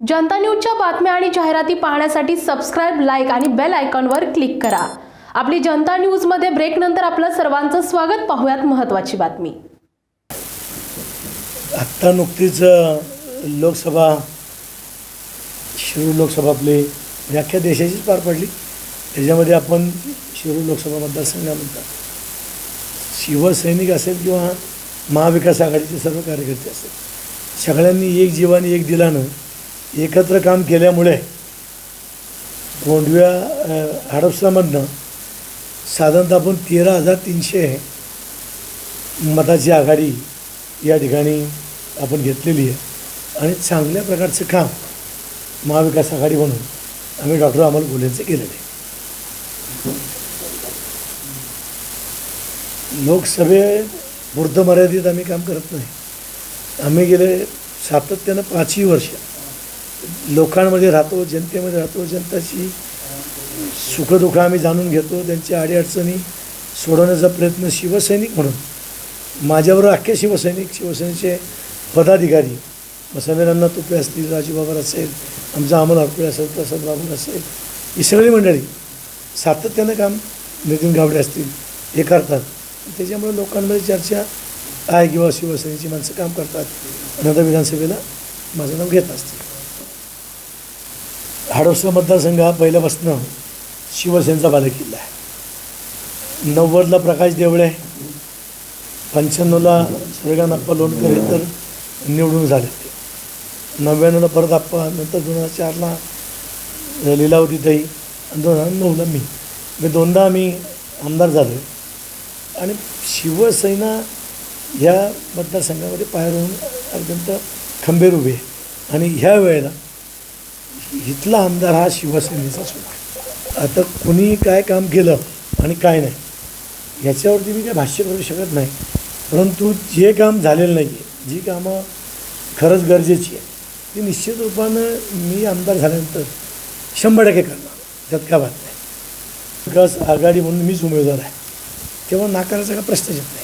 जनता न्यूजच्या बातम्या आणि जाहिराती पाहण्यासाठी सबस्क्राईब लाईक आणि बेल आयकॉनवर क्लिक करा. आपली जनता न्यूजमध्ये ब्रेक नंतर आपलं सर्वांचं स्वागत. पाहूयात महत्त्वाची बातमी. आत्ता नुकतीच लोकसभा शिरूर लोकसभा आपली म्हणजे अख्ख्या देशाचीच पार पडली. त्याच्यामध्ये आपण शिरूर लोकसभा मतदारसंघामधला शिवसैनिक असेल किंवा महाविकास आघाडीचे सर्व कार्यकर्ते असेल. सगळ्यांनी एक जीवाने एक दिलानं एकत्र काम केल्यामुळे गोंडव्या हडपसामधनं साधारणतः आपण तेरा हजार तीनशे मताची आघाडी या ठिकाणी आपण घेतलेली आहे. आणि चांगल्या प्रकारचं काम महाविकास आघाडी म्हणून आम्ही डॉक्टर अमोल गोलेंचं केलेलं आहे. लोकसभेपुरतं मर्यादित आम्ही काम करत नाही. आम्ही गेले सातत्यानं पाचही वर्ष लोकांमध्ये राहतो जनतेमध्ये राहतो जनताची सुखदुःख आम्ही जाणून घेतो त्यांच्या अडीअडचणी सोडवण्याचा प्रयत्न शिवसैनिक म्हणून. माझ्याबरोबर अख्खे शिवसैनिक शिवसेनेचे पदाधिकारी मग समीरांना तुपे असतील राजूबाबर असेल आमचा अमोल हरकुळे असेल प्रसाद बाबूर असेल ही सगळी मंडळी सातत्यानं काम नितीन गावडे असतील हे करतात. त्याच्यामुळे लोकांमध्ये चर्चा आहे किंवा शिवसेनेची माणसं काम करतात. आणि आता विधानसभेला माझं नाव घेत असतील. हाडोसा मतदारसंघ हा पहिल्यापासून शिवसेनेचा बालेकिल्ला आहे. नव्वदला प्रकाश देवळे पंच्याण्णवला सूर्यकांत लोणकर हे तर निवडून झाले. ते नव्याण्णवला परत आप्पा नंतर दोन हजार चारला लिलावती ताई आणि दोन हजार नऊला मी. मी दोनदा आम्ही आमदार झालो. आणि शिवसेना ह्या मतदारसंघामध्ये पायावरून अत्यंत खंबीर उभे आहे. आणि ह्या वेळेला इथला आमदार हा शिवसेनेचाच होता आता कुणी काय काम केलं आणि काय नाही याच्यावरती मी काय भाष्य करू शकत नाही. परंतु जे काम झालेलं नाही आहे जी कामं खरंच गरजेची आहे ती निश्चित रूपानं मी आमदार झाल्यानंतर शंभर टक्के करणार. त्यात काय बात नाही. विकास आघाडी म्हणून मीच उमेदवार आहे. तेव्हा नाकारायचा का प्रश्नच येत नाही.